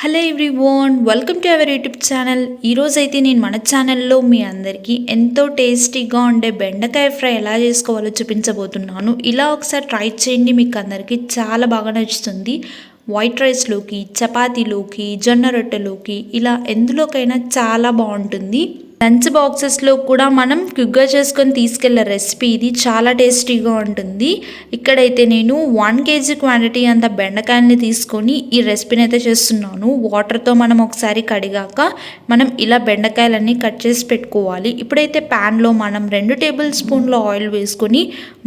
Hello everyone welcome to our YouTube channel. ఈరోజైతే నేను మన ఛానల్లో మీ అందరికీ ఎంతో టేస్టీగా ఉండే బెండకాయ ఫ్రై ఎలా చేసుకోవాలో చూపించబోతున్నాను. ఇలా ఒకసారి ట్రై చేయండి మీకు అందరికీ చాలా బాగా నచ్చుతుంది. వైట్ రైస్లోకి చపాతీలోకి జొన్న రొట్టెలోకి ఇలా ఎందులోకైనా చాలా బాగుంటుంది. లంచ్ బాక్సెస్లో కూడా మనం క్విక్గా చేసుకొని తీసుకెళ్ళే రెసిపీ ఇది చాలా టేస్టీగా ఉంటుంది. ఇక్కడైతే నేను వన్ కేజీ క్వాంటిటీ అంత బెండకాయల్ని తీసుకొని ఈ రెసిపీని అయితే చేస్తున్నాను. వాటర్తో మనం ఒకసారి కడిగాక మనం ఇలా బెండకాయలన్నీ కట్ చేసి పెట్టుకోవాలి. ఇప్పుడైతే ప్యాన్లో మనం రెండు టేబుల్ స్పూన్ల ఆయిల్ వేసుకొని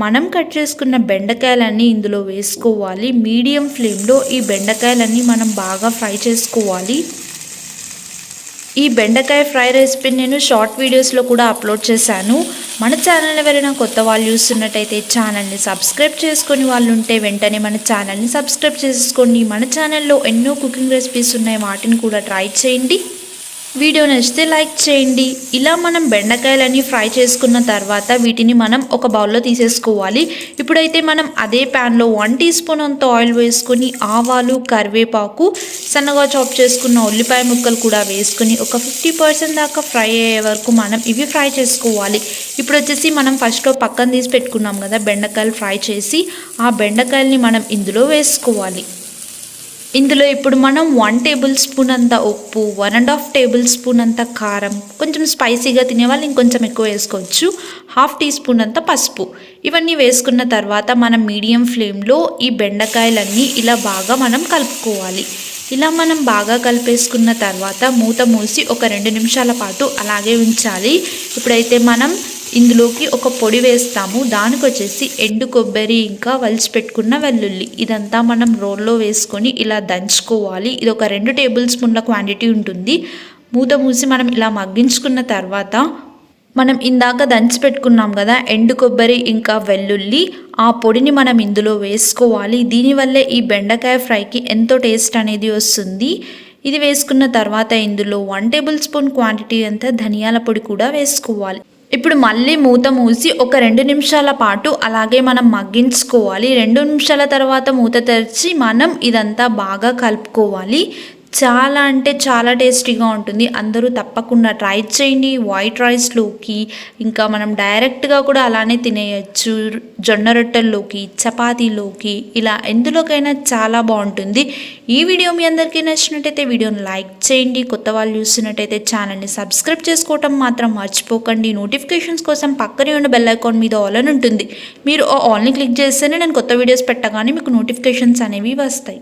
మనం కట్ చేసుకున్న బెండకాయలన్నీ ఇందులో వేసుకోవాలి. మీడియం ఫ్లేమ్లో ఈ బెండకాయలన్నీ మనం బాగా ఫ్రై చేసుకోవాలి. ఈ బెండకాయ ఫ్రై రెసిపీని నేను షార్ట్ వీడియోస్లో కూడా అప్లోడ్ చేశాను. మన ఛానల్ ఎవరైనా కొత్త వాళ్ళు చూస్తున్నట్టయితే ఛానల్ని సబ్స్క్రైబ్ చేసుకొని వాళ్ళు ఉంటే వెంటనే మన ఛానల్ని సబ్స్క్రైబ్ చేసుకోండి. మన ఛానల్లో ఎన్నో కుకింగ్ రెసిపీస్ ఉన్నాయి. వాటిని కూడా ట్రై చేయండి. వీడియో నచ్చితే లైక్ చేయండి. ఇలా మనం బెండకాయలని ఫ్రై చేసుకున్న తర్వాత వీటిని మనం ఒక బౌల్లో తీసేసుకోవాలి. ఇప్పుడైతే మనం అదే ప్యాన్లో వన్ టీ స్పూన్ అంత ఆయిల్ వేసుకొని ఆవాలు కరివేపాకు సన్నగా చాప్ చేసుకున్న ఉల్లిపాయ ముక్కలు కూడా వేసుకొని ఒక ఫిఫ్టీ పర్సెంట్ దాకా ఫ్రై అయ్యే వరకు మనం ఇవి ఫ్రై చేసుకోవాలి. ఇప్పుడు వచ్చేసి మనం ఫస్ట్లో పక్కన తీసి పెట్టుకున్నాం కదా బెండకాయలు ఫ్రై చేసి ఆ బెండకాయల్ని మనం ఇందులో వేసుకోవాలి. ఇందులో ఇప్పుడు మనం వన్ టేబుల్ స్పూన్ అంత ఉప్పు one and half tablespoon అంత కారం కొంచెం స్పైసీగా తినేవాళ్ళు ఇంకొంచెం ఎక్కువ వేసుకోవచ్చు. హాఫ్ టీ స్పూన్ అంత పసుపు. ఇవన్నీ వేసుకున్న తర్వాత మనం మీడియం ఫ్లేమ్లో ఈ బెండకాయలన్నీ ఇలా బాగా మనం కలుపుకోవాలి. ఇలా మనం బాగా కలిపేసుకున్న తర్వాత మూత మూసి ఒక రెండు నిమిషాల పాటు అలాగే ఉంచాలి. ఇప్పుడైతే మనం ఇందులోకి ఒక పొడి వేస్తాము. దానికి వచ్చేసి ఎండు కొబ్బరి ఇంకా వలిచి పెట్టుకున్న వెల్లుల్లి. ఇదంతా మనం రోల్లో వేసుకొని ఇలా దంచుకోవాలి. ఇది ఒక రెండు టేబుల్ స్పూన్ల క్వాంటిటీ ఉంటుంది. మూత మూసి మనం ఇలా మగ్గించుకున్న తర్వాత మనం ఇందాక దంచి పెట్టుకున్నాం కదా ఎండు కొబ్బరి ఇంకా వెల్లుల్లి ఆ పొడిని మనం ఇందులో వేసుకోవాలి. దీనివల్లే ఈ బెండకాయ ఫ్రైకి ఎంతో టేస్ట్ అనేది వస్తుంది. ఇది వేసుకున్న తర్వాత ఇందులో వన్ టేబుల్ స్పూన్ క్వాంటిటీ అంతా ధనియాల పొడి కూడా వేసుకోవాలి. ఇప్పుడు మళ్ళీ మూత మూసి ఒక రెండు నిమిషాల పాటు అలాగే మనం మగ్గించుకోవాలి. రెండు నిమిషాల తర్వాత మూత తెరిచి మనం ఇదంతా బాగా కలుపుకోవాలి. చాలా అంటే చాలా టేస్టీగా ఉంటుంది. అందరూ తప్పకుండా ట్రై చేయండి. వైట్ రైస్లోకి ఇంకా మనం డైరెక్ట్గా కూడా అలానే తినేయచ్చు. జొన్న రొట్టెల్లోకి చపాతీలోకి ఇలా ఎందులోకైనా చాలా బాగుంటుంది. ఈ వీడియో మీ అందరికీ నచ్చినట్టయితే వీడియోని లైక్ చేయండి. కొత్త వాళ్ళు చూసినట్టయితే ఛానల్ని సబ్స్క్రైబ్ చేసుకోవటం మాత్రం మర్చిపోకండి. నోటిఫికేషన్స్ కోసం పక్కనే ఉన్న బెల్ ఐకాన్ మీద ఆల్ అని ఉంటుంది. మీరు ఆ ఆల్ని క్లిక్ చేస్తేనే నేను కొత్త వీడియోస్ పెట్టగానే మీకు నోటిఫికేషన్స్ అనేవి వస్తాయి.